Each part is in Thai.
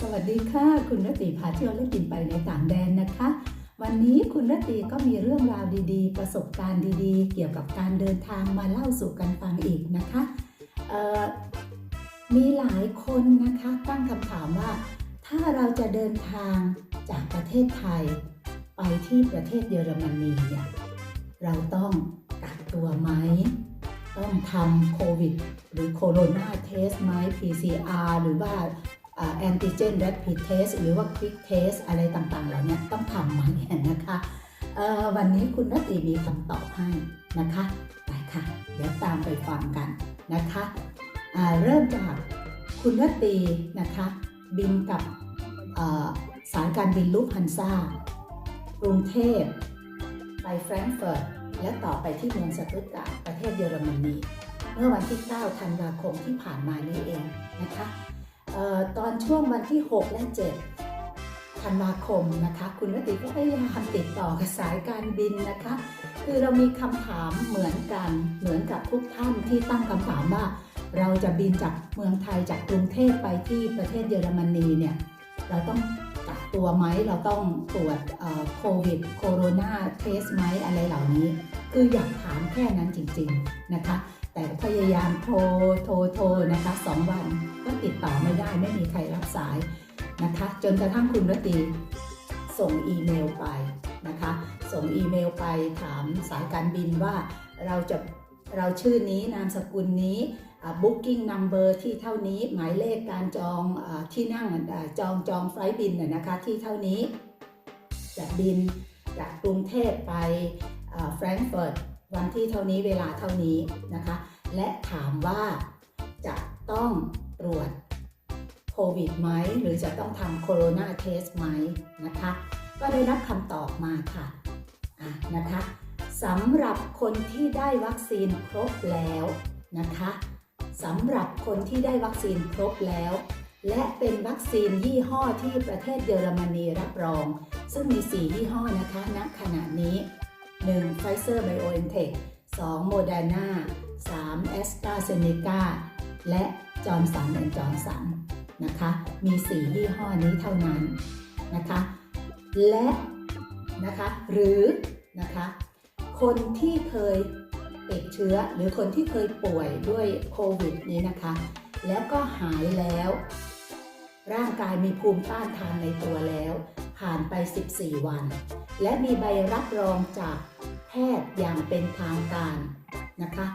สวัสดีค่ะ คุณรตตีพาเที่ยวและกินไปในต่างแดนนะคะ วันนี้คุณรตตีก็มีเรื่องราวดีๆ ประสบการณ์ดีๆ เกี่ยวกับการเดินทางมาเล่าสู่กันฟังอีกนะคะมีหลายคนนะคะตั้งคำถามว่า ถ้าเราจะเดินทางจากประเทศไทย ไปที่ประเทศเยอรมนีเนี่ยเราต้องกักตัวไหมต้องทำโควิด หรือโคโรนาเทสไหม PCR หรือว่า แอนติเจน a ร p i d test หรือว่า quick test อะไรต่างๆเหล่านี้ต้องทำไหมนะคะวันนี้คุณรัตตีมีคำตอบให้นะคะ ไปค่ะ เดี๋ยวตามไปฟังกันนะคะเริ่มจากคุณรัตตีนะคะ บินกับสายการบินลูฟฮันซ่ากรุงเทพ ไปแฟรงก์เฟิร์ตและต่อไปที่เมืองสตุตการ์ประเทศเยอรมนี เมื่อวันที่ 9 ธันวาคมที่ผ่านมานี้เองนะคะ ตอนช่วงวันที่ 6 และ 7 ธันวาคมนะคะ คุณรติก็พยายามติดต่อกับสายการบินนะคะ คือเรามีคำถามเหมือนกันเหมือนกับทุกท่านที่ตั้งคำถามว่า เราจะบินจากเมืองไทยจากกรุงเทพไปที่ประเทศเยอรมนีเนี่ยเราต้องกักตัวไหมเราต้องตรวจโควิดโคโรนาเทสไหมอะไรเหล่านี้ คืออยากถามแค่นั้นจริง ๆ นะคะ แต่พยายามโทรโทรโทรนะคะสองวันก็ติดต่อไม่ได้ไม่มีใครรับสายนะคะ จนกระทั่งคุณรตีส่งอีเมลไปนะคะ ส่งอีเมลไปถามสายการบินว่าเราจะเราชื่อนี้นามสกุลนี้ booking number ที่เท่านี้หมายเลขการจองอที่นั่งอจองจองไฟล์บินน่ะนะคะที่เท่านี้จะบินจากกรุงเทพไปแฟรงก์เฟิร์ต วันที่เท่านี้เวลาเท่านี้นะคะ และถามว่าจะต้องตรวจโควิดไหม หรือจะต้องทำโคโรนาเทสไหมนะคะ ก็ได้รับคำตอบมาค่ะะนะคะสำหรับคนที่ได้วัคซีนครบแล้วนะคะสำหรับคนที่ได้วัคซีนครบแล้ว และเป็นวัคซีนยี่ห้อที่ประเทศเยอรมนีรับรอง ซึ่งมี 4 ยี่ห้อนะคะณขณะนี้ 1. Pfizer BioNTech 2. Moderna 3. AstraZeneca และ Johnson Johnson นะคะ มี 4 ยี่ห้อนี้เท่านั้นนะคะ และนะคะหรือนะคะคนที่เคยติดเชื้อหรือคนที่เคยป่วยด้วยโควิดนี้นะคะ แล้วก็หายแล้ว ร่างกายมีภูมิต้านทานในตัวแล้ว ผ่านไป 14 วัน และมีใบรับรองจาก ทย์อย่างเป็นทางการนะคะ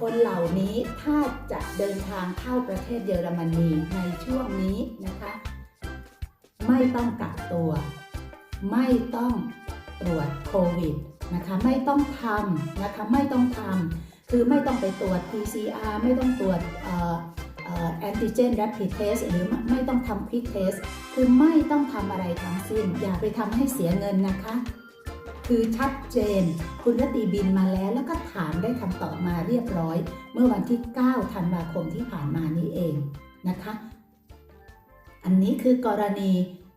คนเหล่านี้ถ้าจะเดินทางเข้าประเทศเยอรมนีในช่วงนี้นะคะ ไม่ต้องกักตัว ไม่ต้องตรวจโควิดนะคะไม่ต้องทำนะคะไม่ต้องทำคือไม่ต้องไปตรวจ PCR ไม่ต้องตรวจแอนติเจน rapid test หรือไม่ต้องทำ quick test คือไม่ต้องทำอะไรทั้งสิ้น อย่าไปทำให้เสียเงินนะคะ คือชัดเจน คุณรตีบินมาแล้วแล้วก็ถามได้คำตอบมาเรียบร้อย เมื่อวันที่ 9 ธันวาคมที่ผ่านมานี้เองนะคะ อันนี้คือกรณี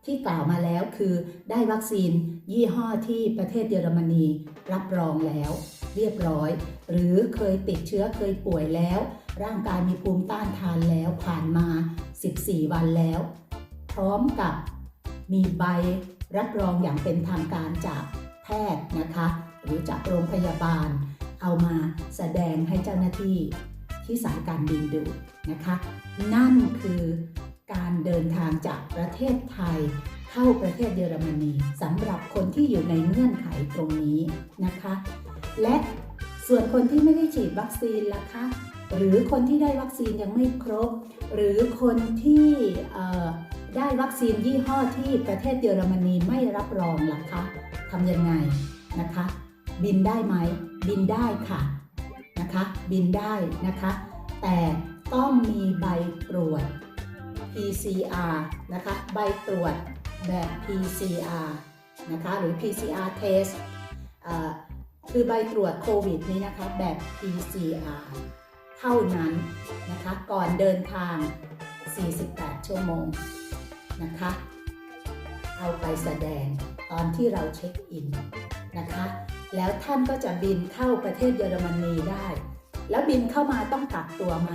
ที่กล่าวมาแล้วคือได้วัคซีนยี่ห้อที่ประเทศเยอรมนีรับรองแล้วเรียบร้อย หรือเคยติดเชื้อเคยป่วยแล้ว ร่างกายมีภูมิต้านทานแล้วผ่านมา 14 วันแล้ว พร้อมกับมีใบรับรองอย่างเป็นทางการจาก พทย์นะคะ หรือจากโรงพยาบาล เอามาแสดงให้เจ้าหน้าที่ที่สายการบินดูนะคะ นั่นคือการเดินทางจากประเทศไทยเข้าประเทศเยอรมนีสำหรับคนที่อยู่ในเงื่อนไขตรงนี้นะคะ และส่วนคนที่ไม่ได้ฉีดวัคซีนล่ะคะหรือคนที่ได้วัคซีนยังไม่ครบ หรือคนที่ได้วัคซีนยี่ห้อที่ประเทศเยอรมนีไม่รับรองล่ะคะ ทำยังไงนะคะ บินได้ไหมบินได้ค่ะนะคะ บินได้นะคะ แต่ต้องมีใบตรวจ PCR นะคะ ใบตรวจแบบ PCR นะคะหรือ PCR test อคือใบตรวจโควิดนี้นะคะแบบ PCR เท่านั้นนะคะก่อนเดินทาง 48 ชั่วโมงนะคะ เอาไปแสดง ตอนที่เราเช็คอินนะคะ แล้วท่านก็จะบินเข้าประเทศเยอรมนีได้ แล้วบินเข้ามาต้องกักตัวไหม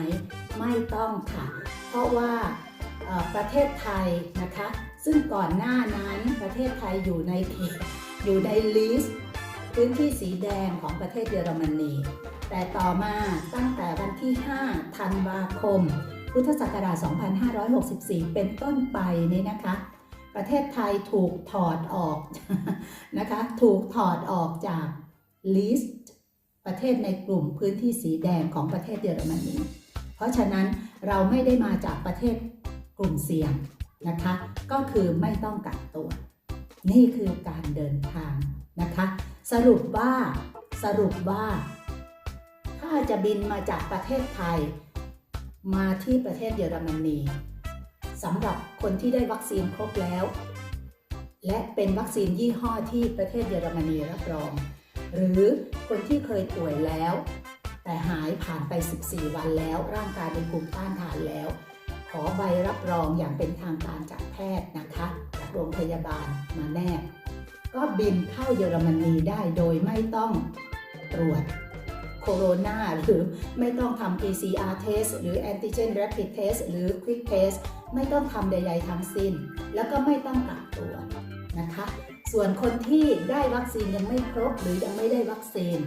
ไม่ต้องค่ะ เพราะว่าประเทศไทยนะคะ ซึ่งก่อนหน้านั้นประเทศไทยอยู่ในเขตอยู่ในลิสต์พื้นที่สีแดงของประเทศเยอรมนี แต่ต่อมาตั้งแต่วันที่ 5 ธันวาคม พุทธศักราช 2564 เป็นต้นไปนี้นะคะ ประเทศไทยถูกถอดออกนะคะ ถูกถอดออกจากลิสต์ประเทศในกลุ่มพื้นที่สีแดงของประเทศเยอรมนี เพราะฉะนั้นเราไม่ได้มาจากประเทศกลุ่มเสี่ยงนะคะ ก็คือไม่ต้องกักตัว นี่คือการเดินทางนะคะ สรุปว่าสรุปว่า ถ้าจะบินมาจากประเทศไทย มาที่ประเทศเยอรมนี สำหรับคนที่ได้วัคซีนครบแล้ว และเป็นวัคซีนยี่ห้อที่ประเทศเยอรมนีรับรอง หรือคนที่เคยป่วยแล้ว แต่หายผ่านไป 14 วันแล้ว ร่างกายมีภูมิต้านทานแล้ว ขอใบรับรองอย่างเป็นทางการจากแพทย์นะคะจากโรงพยาบาลมาแนบก็บินเข้าเยอรมนีได้โดยไม่ต้องตรวจ โคโรนาหรือไม่ต้องทำ PCR test หรือ antigen rapid test หรือ quick test ไม่ต้องทำใดๆทั้งสิ้น แล้วก็ไม่ต้องกักตัวนะคะ ส่วนคนที่ได้วัคซีนยังไม่ครบหรือยังไม่ได้วัคซีน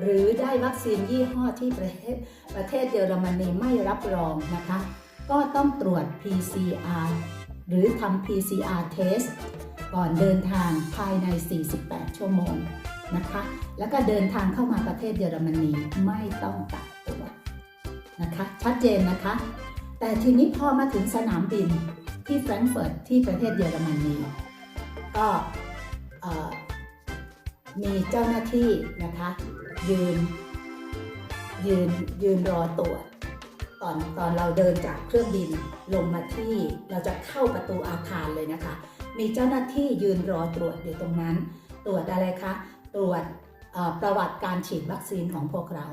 หรือได้วัคซีนยี่ห้อที่ประเทศประเทศเยอรมนีไม่รับรองนะคะ ก็ต้องตรวจ PCR หรือทำ PCR test ก่อนเดินทางภายใน 48 ชั่วโมง นะคะ แล้วก็เดินทางเข้ามาประเทศเยอรมนีไม่ต้องกักตัวนะคะ ชัดเจนนะคะ แต่ทีนี้พอมาถึงสนามบินที่แฟรงก์เฟิร์ตที่ประเทศเยอรมนีก็มีเจ้าหน้าที่นะคะ ยืนยืนยืนรอตรวจตอนตอนเราเดินจากเครื่องบินลงมาที่เราจะเข้าประตูอาคารเลยนะคะ มีเจ้าหน้าที่ยืนรอตรวจอยู่ตรงนั้น ตรวจอะไรคะ ตรวจประวัติการฉีดวัคซีนของพวกเรา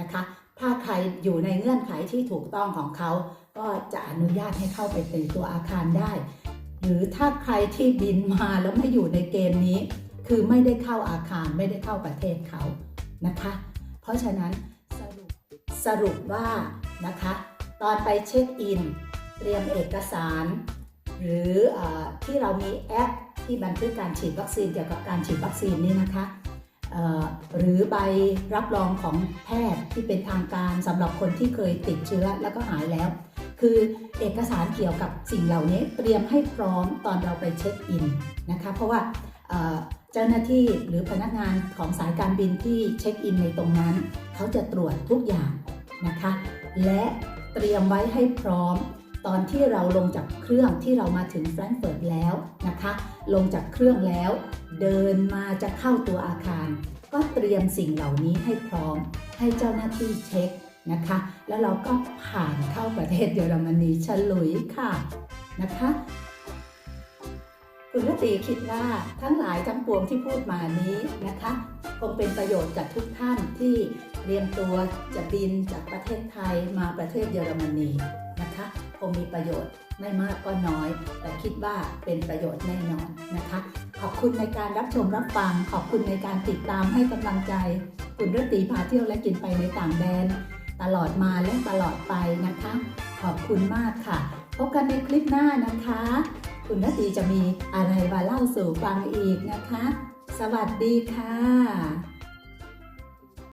นะคะ ถ้าใครอยู่ในเงื่อนไขที่ถูกต้องของเขา ก็จะอนุญาตให้เข้าไปในตัวอาคารได้ หรือถ้าใครที่บินมาแล้วไม่อยู่ในเกณฑ์นี้ คือไม่ได้เข้าอาคารไม่ได้เข้าประเทศเขานะคะ เพราะฉะนั้นสรุปสรุปว่านะคะ ตอนไปเช็คอิน เตรียมเอกสาร หรืออที่เรามีแอป ที่บันทึกการฉีดวัคซีนเกี่ยวกับการฉีดวัคซีนนี่นะคะหรือใบรับรองของแพทย์ที่เป็นทางการสำหรับคนที่เคยติดเชื้อแล้วก็หายแล้ว คือเอกสารเกี่ยวกับสิ่งเหล่านี้เตรียมให้พร้อมตอนเราไปเช็คอินนะคะเพราะว่าเจ้าหน้าที่หรือพนักงานของสายการบินที่เช็คอินในตรงนั้น เขาจะตรวจทุกอย่างนะคะ และเตรียมไว้ให้พร้อม ตอนที่เราลงจากเครื่องที่เรามาถึงแฟรงก์เฟิร์ตแล้วนะคะ ลงจากเครื่องแล้ว เดินมาจะเข้าตัวอาคาร ก็เตรียมสิ่งเหล่านี้ให้พร้อม ให้เจ้าหน้าที่เช็คนะคะ แล้วเราก็ผ่านเข้าประเทศเยอรมนีฉลุยค่ะนะคะคุณรตีคิดว่าทั้งหลายทั้งปวงที่พูดมานี้นะคะ คงเป็นประโยชน์กับทุกท่านที่ เตรียมตัวจะบินจากประเทศไทยมาประเทศเยอรมนีนะคะคงมีประโยชน์ไม่มากก็น้อย แต่คิดว่าเป็นประโยชน์แน่นอนนะคะ ขอบคุณในการรับชมรับฟัง ขอบคุณในการติดตามให้กำลังใจ คุณรตีพาเที่ยวและกินไปในต่างแดน ตลอดมาและตลอดไปนะคะ ขอบคุณมากค่ะ พบกันในคลิปหน้านะคะ คุณรตีจะมีอะไรมาเล่าสู่ฟังอีกนะคะ สวัสดีค่ะ